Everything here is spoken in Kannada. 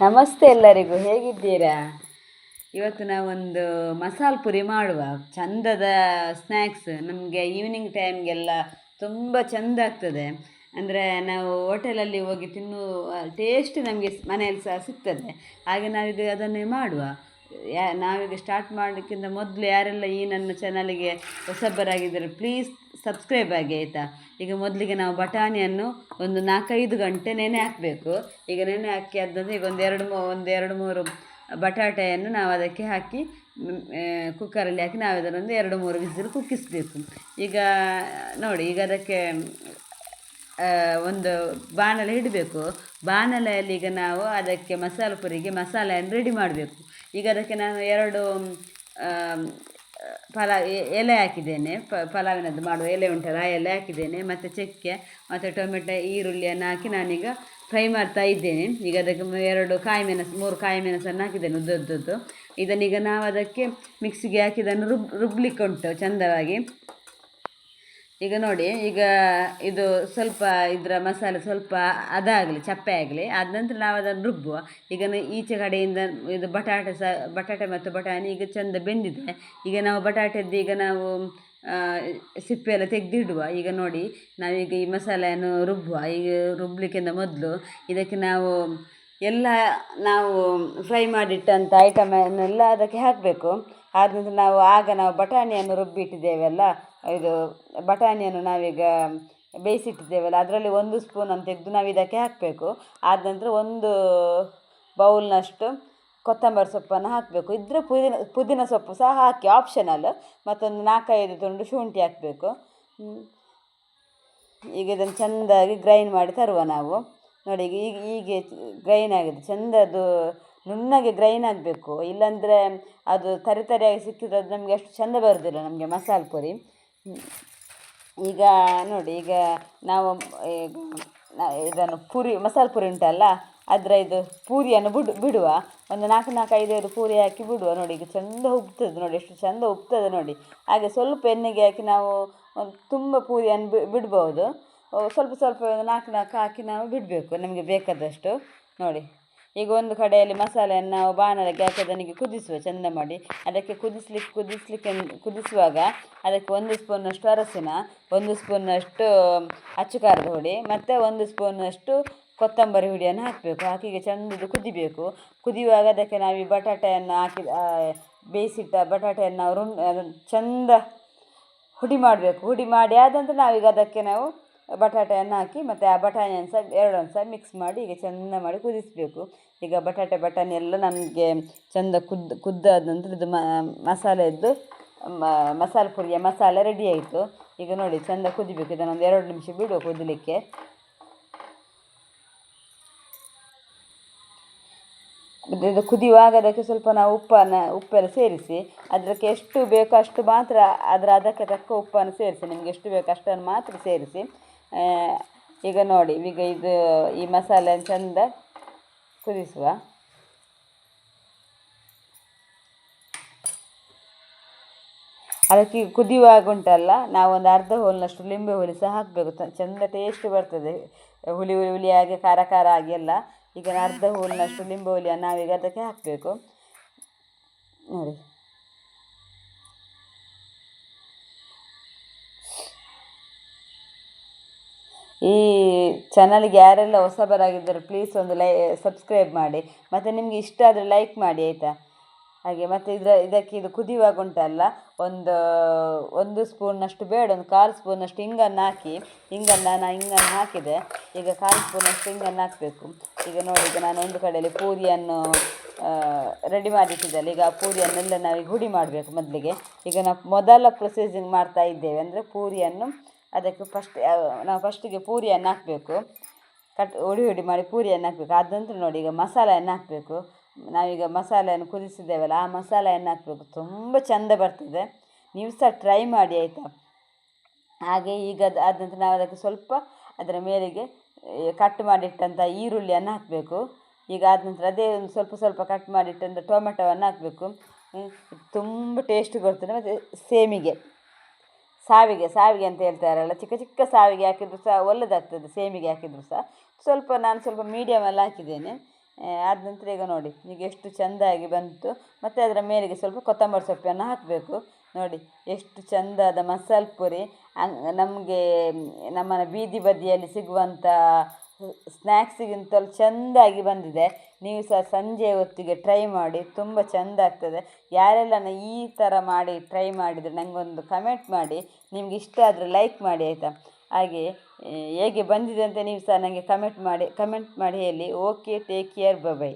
ನಮಸ್ತೆ ಎಲ್ಲರಿಗೂ, ಹೇಗಿದ್ದೀರಾ? ಇವತ್ತು ನಾವೊಂದು ಮಸಾಲ ಪುರಿ ಮಾಡುವ. ಚಂದದ ಸ್ನ್ಯಾಕ್ಸ್ ನಮಗೆ ಈವ್ನಿಂಗ್ ಟೈಮ್ಗೆಲ್ಲ ತುಂಬ ಚೆಂದ ಆಗ್ತದೆ. ಅಂದರೆ ನಾವು ಹೋಟೆಲಲ್ಲಿ ಹೋಗಿ ತಿನ್ನುವ ಟೇಸ್ಟ್ ನಮಗೆ ಮನೆಯಲ್ಲಿ ಸಹ ಸಿಗ್ತದೆ. ಹಾಗೆ ನಾವೀಗ ಅದನ್ನೇ ಮಾಡುವ. ಯಾ, ನಾವೀಗ ಸ್ಟಾರ್ಟ್ ಮಾಡೋಕ್ಕಿಂತ ಮೊದಲು ಯಾರೆಲ್ಲ ಈ ನನ್ನ ಚಾನಲಿಗೆ ಹೊಸಬರಾಗಿದ್ದರೆ ಪ್ಲೀಸ್ ಸಬ್ಸ್ಕ್ರೈಬ್ ಆಗಿ ಆಯಿತಾ? ಈಗ ಮೊದಲಿಗೆ ನಾವು ಬಟಾಣಿಯನ್ನು ಒಂದು ನಾಲ್ಕೈದು ಗಂಟೆ ನೆನೆ ಹಾಕಬೇಕು. ಈಗ ನೆನೆ ಹಾಕಿ ಅದನ್ನು ಈಗ ಒಂದು ಎರಡು ಮೂ, ಒಂದು ಎರಡು ಮೂರು ಬಟಾಟೆಯನ್ನು ನಾವು ಅದಕ್ಕೆ ಹಾಕಿ ಕುಕ್ಕರಲ್ಲಿ ಹಾಕಿ ನಾವು ಅದನ್ನೊಂದು ಎರಡು ಮೂರು ವಿಸಿಲ್ ಕುಕ್ಕಿಸಬೇಕು. ಈಗ ನೋಡಿ, ಈಗ ಅದಕ್ಕೆ ಒಂದು ಬಾಣಲೆ ಇಡಬೇಕು. ಬಾಣಲೆಯಲ್ಲಿ ಈಗ ನಾವು ಅದಕ್ಕೆ ಮಸಾಲೆ ಪುರಿಗೆ ಮಸಾಲೆಯನ್ನು ರೆಡಿ ಮಾಡಬೇಕು. ಈಗ ಅದಕ್ಕೆ ನಾನು ಎರಡು ಪಲಾ ಎಲೆ ಹಾಕಿದ್ದೇನೆ. ಪಲಾವಿನದ್ದು ಮಾಡುವ ಎಲೆ ಉಂಟಲ್ಲ, ಆ ಎಲೆ ಹಾಕಿದ್ದೇನೆ. ಮತ್ತು ಚಕ್ಕೆ, ಮತ್ತು ಟೊಮೆಟೊ, ಈರುಳ್ಳಿಯನ್ನು ಹಾಕಿ ನಾನೀಗ ಫ್ರೈ ಮಾಡ್ತಾ ಇದ್ದೇನೆ. ಈಗ ಅದಕ್ಕೆ ಎರಡು ಕಾಯಿ ಮೆಣಸು ಮೂರು ಕಾಯಿ ಮೆಣಸನ್ನು ಹಾಕಿದ್ದೇನೆ ಉದ್ದದ್ದು ಇದನ್ನೀಗ ನಾವು ಅದಕ್ಕೆ ಮಿಕ್ಸಿಗೆ ಹಾಕಿ ಇದನ್ನು ರುಬ್ ರುಬ್ಲಿಕ್ಕೆ ಉಂಟು ಚಂದವಾಗಿ. ಈಗ ನೋಡಿ, ಈಗ ಇದು ಸ್ವಲ್ಪ ಇದರ ಮಸಾಲೆ ಸ್ವಲ್ಪ ಅದಾಗಲಿ, ಚಪ್ಪೆ ಆಗಲಿ, ಆದ ನಂತರ ನಾವು ಅದನ್ನು ರುಬ್ಬುವ. ಈಗ ಈಚೆ ಕಡೆಯಿಂದ ಇದು ಬಟಾಟೆ ಸಹ ಬಟಾಟೆ ಮತ್ತು ಬಟಾಣಿ ಈಗ ಚೆಂದ ಬೆಂದಿದೆ. ಈಗ ನಾವು ಬಟಾಟೆದ್ದು ಈಗ ನಾವು ಸಿಪ್ಪೆ ಎಲ್ಲ ತೆಗೆದಿಡುವ. ಈಗ ನೋಡಿ ನಾವೀಗ ಈ ಮಸಾಲೆಯನ್ನು ರುಬ್ಬುವ. ಈಗ ರುಬ್ಬಲಿಕ್ಕಿಂತ ಮೊದಲು ಇದಕ್ಕೆ ನಾವು ಎಲ್ಲ ನಾವು ಫ್ರೈ ಮಾಡಿಟ್ಟಂಥ ಐಟಮನ್ನೆಲ್ಲ ಅದಕ್ಕೆ ಹಾಕಬೇಕು. ಆದ ನಂತರ ನಾವು ಆಗ ನಾವು ಬಟಾಣಿಯನ್ನು ರುಬ್ಬಿಟ್ಟಿದ್ದೇವಲ್ಲ, ಇದು ಬಟಾಣಿಯನ್ನು ನಾವೀಗ ಬೇಯಿಸಿಟ್ಟಿದ್ದೇವಲ್ಲ, ಅದರಲ್ಲಿ ಒಂದು ಸ್ಪೂನನ್ನು ತೆಗೆದು ನಾವು ಇದಕ್ಕೆ ಹಾಕಬೇಕು. ಆದ ನಂತರ ಒಂದು ಬೌಲ್ನಷ್ಟು ಕೊತ್ತಂಬರಿ ಸೊಪ್ಪನ್ನು ಹಾಕಬೇಕು. ಇದ್ದರೆ ಪುದೀನ ಪುದೀನ ಸೊಪ್ಪು ಸಹ ಹಾಕಿ ಆಪ್ಷನಲ್ ಮತ್ತೊಂದು ನಾಲ್ಕೈದು ತುಂಡು ಶುಂಠಿ ಹಾಕಬೇಕು. ಈಗ ಇದನ್ನು ಚೆಂದಾಗಿ ಗ್ರೈಂಡ್ ಮಾಡಿ ತರುವ ನಾವು. ನೋಡಿ, ಈಗ ಹೀಗೆ ಗ್ರೈನ್ ಆಗಿದೆ. ಚೆಂದದ್ದು ನುಣ್ಣಗೆ ಗ್ರೈನ್ ಆಗಬೇಕು. ಇಲ್ಲಾಂದರೆ ಅದು ತರಿ ತರಿಯಾಗಿ ಸಿಕ್ಕಿದ್ರೆ ಅದು ನಮಗೆ ಅಷ್ಟು ಚೆಂದ ಬರೋದಿಲ್ಲ ನಮಗೆ ಮಸಾಲೆ ಪುರಿ. ಈಗ ನೋಡಿ, ಈಗ ನಾವು ಇದನ್ನು ಪುರಿ, ಮಸಾಲೆ ಪುರಿ ಉಂಟಲ್ಲ ಅದರ ಇದು ಪೂರಿಯನ್ನು ಬಿಡು, ಬಿಡುವ. ಒಂದು ನಾಲ್ಕು ನಾಲ್ಕು, ಐದೈದು ಪೂರಿ ಹಾಕಿ ಬಿಡುವ. ನೋಡಿ, ಈಗ ಚೆಂದ ಉಪ್ತದೆ ನೋಡಿ, ಎಷ್ಟು ಚೆಂದ ಉಪ್ತದೆ ನೋಡಿ. ಹಾಗೆ ಸ್ವಲ್ಪ ಎಣ್ಣೆಗೆ ಹಾಕಿ ನಾವು ಒಂದು ತುಂಬ ಪೂರಿಯನ್ನು ಬಿಡ್ಬೋದು. ಸ್ವಲ್ಪ ಸ್ವಲ್ಪ ನಾಲ್ಕು ನಾಲ್ಕು ಹಾಕಿ ನಾವು ಬಿಡಬೇಕು, ನಮಗೆ ಬೇಕಾದಷ್ಟು. ನೋಡಿ. ಈಗ ಒಂದು ಕಡೆಯಲ್ಲಿ ಮಸಾಲೆಯನ್ನು ನಾವು ಹಾಕಿ ಅದನಿಗೆ ಕುದಿಸುವ ಚೆಂದ ಮಾಡಿ, ಅದಕ್ಕೆ ಕುದಿಸ್ಲಿಕ್ಕೆ ಕುದಿಸ್ಲಿಕ್ಕೆ ಕುದಿಸುವಾಗ ಅದಕ್ಕೆ ಒಂದು ಸ್ಪೂನಷ್ಟು ಅರಸಿನ ಒಂದು ಸ್ಪೂನಷ್ಟು ಅಚ್ಚು ಖಾರದ ಹುಡಿ ಮತ್ತು ಒಂದು ಸ್ಪೂನಷ್ಟು ಕೊತ್ತಂಬರಿ ಹುಡಿಯನ್ನು ಹಾಕಬೇಕು. ಹಾಕಿಗೆ ಚೆಂದದು ಕುದಿಬೇಕು. ಕುದಿಯುವಾಗ ಅದಕ್ಕೆ ನಾವು ಈ ಬಟಾಟೆಯನ್ನು ಹಾಕಿ ಬೇಯಿಸಿಟ್ಟ ಬಟಾಟೆಯನ್ನು ಅವರು ಚೆಂದ ಹುಡಿ ಮಾಡಬೇಕು. ಹುಡಿ ಮಾಡಿ ಆದಂತ ನಾವೀಗ ಅದಕ್ಕೆ ನಾವು ಬಟಾಟೆಯನ್ನು ಹಾಕಿ ಮತ್ತು ಆ ಬಟಾಣಿಯನ್ನು ಸಹ ಎರಡನ್ನು ಸಹ ಮಿಕ್ಸ್ ಮಾಡಿ ಈಗ ಚೆಂದ ಮಾಡಿ ಕುದಿಸಬೇಕು. ಈಗ ಬಟಾಟೆ, ಬಟಾಣಿ ಎಲ್ಲ ನಮಗೆ ಚೆಂದ ಕುದ್ದು ಕುದ್ದಾದ ನಂತರ ಇದು ಮಸಾಲೆಯದ್ದು ಮಸಾಲೆ ಪುರಿಯ ಮಸಾಲೆ ರೆಡಿ ಆಯಿತು. ಈಗ ನೋಡಿ ಚೆಂದ ಕುದಿಬೇಕು. ಇದನ್ನೊಂದು ಎರಡು ನಿಮಿಷ ಬಿಡುವ ಕುದಿಲಿಕ್ಕೆ. ಇದು ಕುದಿಯುವಾಗ ಅದಕ್ಕೆ ಸ್ವಲ್ಪ ನಾವು ಉಪ್ಪನ್ನು, ಉಪ್ಪೆಲ್ಲ ಸೇರಿಸಿ ಅದಕ್ಕೆ ಎಷ್ಟು ಬೇಕೋ ಅಷ್ಟು ಮಾತ್ರ, ಅದರ ಅದಕ್ಕೆ ತಕ್ಕ ಉಪ್ಪನ್ನು ಸೇರಿಸಿ, ನಿಮಗೆ ಎಷ್ಟು ಬೇಕೋ ಅಷ್ಟನ್ನು ಮಾತ್ರ ಸೇರಿಸಿ ಈಗ ನೋಡಿ, ಈಗ ಇದು ಈ ಮಸಾಲೆ ಚೆಂದ ಕುದಿಸುವ. ಅದಕ್ಕೆ ಕುದಿಯುವಾಗ ಉಂಟಲ್ಲ, ನಾವೊಂದು ಅರ್ಧ ಹೋಲಿನಷ್ಟು ಲಿಂಬೆ ಹುಳಿ ಸಹ ಹಾಕಬೇಕು. ಚಂದ ಟೇಸ್ಟ್ ಬರ್ತದೆ. ಹುಳಿ ಹುಳಿ ಹುಳಿಯಾಗಿ ಖಾರ ಖಾರ ಆಗಿ ಎಲ್ಲ. ಈಗ ಅರ್ಧ ಹೋಲಿನಷ್ಟು ಲಿಂಬೆ ಹುಳಿಯನ್ನು ನಾವೀಗ ಅದಕ್ಕೆ ಹಾಕಬೇಕು. ನೋಡಿ. ಈ ಚಾನಲ್ಗೆ ಯಾರೆಲ್ಲ ಹೊಸಬರಾಗಿದ್ದಾರೆ ಪ್ಲೀಸ್ ಒಂದು ಲೈ ಸಬ್ಸ್ಕ್ರೈಬ್ ಮಾಡಿ. ಮತ್ತು ನಿಮಗೆ ಇಷ್ಟ ಆದರೆ ಲೈಕ್ ಮಾಡಿ, ಆಯಿತಾ? ಹಾಗೆ, ಮತ್ತು ಇದರ, ಇದಕ್ಕೆ ಇದು ಕುದಿಯುವಾಗ ಉಂಟಲ್ಲ ಒಂದು ಒಂದು ಸ್ಪೂನಷ್ಟು ಬೇಡ, ಒಂದು ಕಾಲು ಸ್ಪೂನಷ್ಟು ಹಿಂಗನ್ನು ಹಾಕಿ, ಹಿಂಗನ್ನು ನಾನು ಹಿಂಗನ್ನು ಹಾಕಿದೆ. ಈಗ ಕಾಲು ಸ್ಪೂನಷ್ಟು ಹಿಂಗನ್ನು ಹಾಕಬೇಕು. ಈಗ ನೋಡಿ, ಈಗ ನಾನು ಒಂದು ಕಡೆಯಲ್ಲಿ ಪೂರಿಯನ್ನು ರೆಡಿ ಮಾಡಿಟ್ಟಿದ್ದಲ್ಲ ಈಗ ಪೂರಿಯನ್ನೆಲ್ಲ ನಾವೀಗ ಹುಡಿ ಮಾಡಬೇಕು ಮೊದಲಿಗೆ. ಈಗ ನಾವು ಮೊದಲ ಪ್ರೊಸೆಸಿಂಗ್ ಮಾಡ್ತಾ ಇದ್ದೇವೆ. ಅಂದರೆ ಪೂರಿಯನ್ನು ಅದಕ್ಕೆ ಫಸ್ಟ್ ನಾವು ಫಸ್ಟಿಗೆ ಪೂರಿಯನ್ನು ಹಾಕಬೇಕು. ಕಟ್, ಹುಡಿ ಹುಡಿ ಮಾಡಿ ಪೂರಿಯನ್ನು ಹಾಕಬೇಕು. ನಂತರ ನೋಡಿ, ಈಗ ಮಸಾಲೆಯನ್ನು ಹಾಕಬೇಕು. ನಾವೀಗ ಮಸಾಲೆಯನ್ನು ಕುದಿಸಿದ್ದೇವಲ್ಲ, ಆ ಮಸಾಲೆಯನ್ನು ಹಾಕಬೇಕು. ತುಂಬ ಚೆಂದ ಬರ್ತದೆ. ನೀವು ಸಹ ಟ್ರೈ ಮಾಡಿ, ಆಯಿತಾ? ಹಾಗೆ ಈಗ ಅದು ಆದ ನಂತರ ನಾವು ಅದಕ್ಕೆ ಸ್ವಲ್ಪ ಅದರ ಮೇಲೆಗೆ ಕಟ್ ಮಾಡಿಟ್ಟಂಥ ಈರುಳ್ಳಿಯನ್ನು ಹಾಕಬೇಕು. ಈಗ ಆದ ನಂತರ ಅದೇ ಒಂದು ಸ್ವಲ್ಪ ಸ್ವಲ್ಪ ಕಟ್ ಮಾಡಿಟ್ಟಂಥ ಟೊಮೆಟೊವನ್ನು ಹಾಕಬೇಕು. ತುಂಬ ಟೇಸ್ಟ್ ಬರ್ತದೆ ಮತ್ತು ಸೇಮಿಗೆ. ಸಾವಿಗೆ ಸಾವಿಗೆ ಅಂತ ಹೇಳ್ತಾರಲ್ಲ, ಚಿಕ್ಕ ಚಿಕ್ಕ ಸಾವಿಗೆ ಹಾಕಿದ್ರು ಸಹ ಒಳ್ಳೆದಾಗ್ತದೆ, ಸೇಮಿಗೆ ಹಾಕಿದ್ರು ಸಹ. ಸ್ವಲ್ಪ ನಾನು ಸ್ವಲ್ಪ ಮೀಡಿಯಮಲ್ಲಿ ಹಾಕಿದ್ದೇನೆ. ಆದ ನಂತರ ಈಗ ನೋಡಿ, ಈಗ ಎಷ್ಟು ಚೆಂದಾಗಿ ಬಂತು. ಮತ್ತು ಅದರ ಮೇಲೆಗೆ ಸ್ವಲ್ಪ ಕೊತ್ತಂಬರಿ ಸೊಪ್ಪನ್ನು ಹಾಕಬೇಕು. ನೋಡಿ, ಎಷ್ಟು ಚೆಂದಾದ ಮಸಾಲ ಪುರಿ. ನಮಗೆ, ನಮ್ಮನ ಬೀದಿ ಬದಿಯಲ್ಲಿ ಸಿಗುವಂಥ ಸ್ನ್ಯಾಕ್ಸಿಗಿಂತಲೂ ಚೆಂದಾಗಿ ಬಂದಿದೆ. ನೀವು ಸಹ ಸಂಜೆ ಹೊತ್ತಿಗೆ ಟ್ರೈ ಮಾಡಿ, ತುಂಬ ಚೆಂದ ಆಗ್ತದೆ. ಯಾರೆಲ್ಲ ಈ ಥರ ಮಾಡಿ ಟ್ರೈ ಮಾಡಿದರೆ ನನಗೊಂದು ಕಮೆಂಟ್ ಮಾಡಿ, ನಿಮ್ಗೆ ಇಷ್ಟ ಆದರೆ ಲೈಕ್ ಮಾಡಿ ಆಯಿತಾ? ಹಾಗೆ ಹೇಗೆ ಬಂದಿದೆ ಅಂತ ನೀವು ಸಹ ನನಗೆ ಕಮೆಂಟ್ ಮಾಡಿ ಕಮೆಂಟ್ ಮಾಡಿ ಹೇಳಿ. Okay take care bye